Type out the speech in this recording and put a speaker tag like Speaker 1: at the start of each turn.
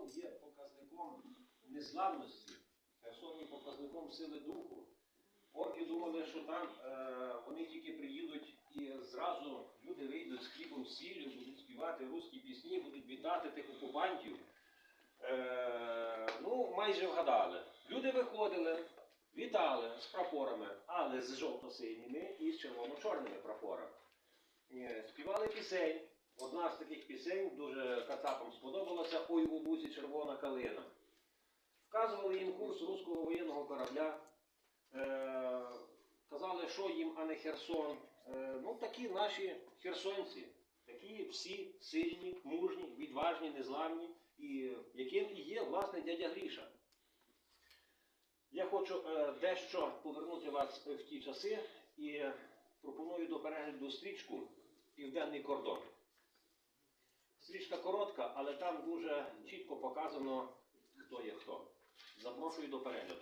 Speaker 1: Херсон є показником незламності, Херсон є показником сили духу. Орки думали, що там е, вони тільки приїдуть і зразу люди вийдуть з хлібом сіллю, будуть співати русські пісні, будуть вітати тих окупантів. Е, ну, майже вгадали. Люди виходили, вітали з прапорами, але з жовто-синіми і з червоно-чорними прапорами. Е, Співали пісень. Одна з таких пісень дуже кацапам сподобалася червона калина. Вказували їм курс руського воєнного корабля. Е, казали, що їм, а не Херсон. Е, ну, такі наші херсонці, такі всі сильні, мужні, відважні, незламні, і яким і є власне дядя Гріша. Я хочу е, дещо повернути вас в ті часи і пропоную до перегляду стрічку Південний кордон. Стрічка коротка, але там дуже чітко показано, хто є хто. Запрошую до перегляду.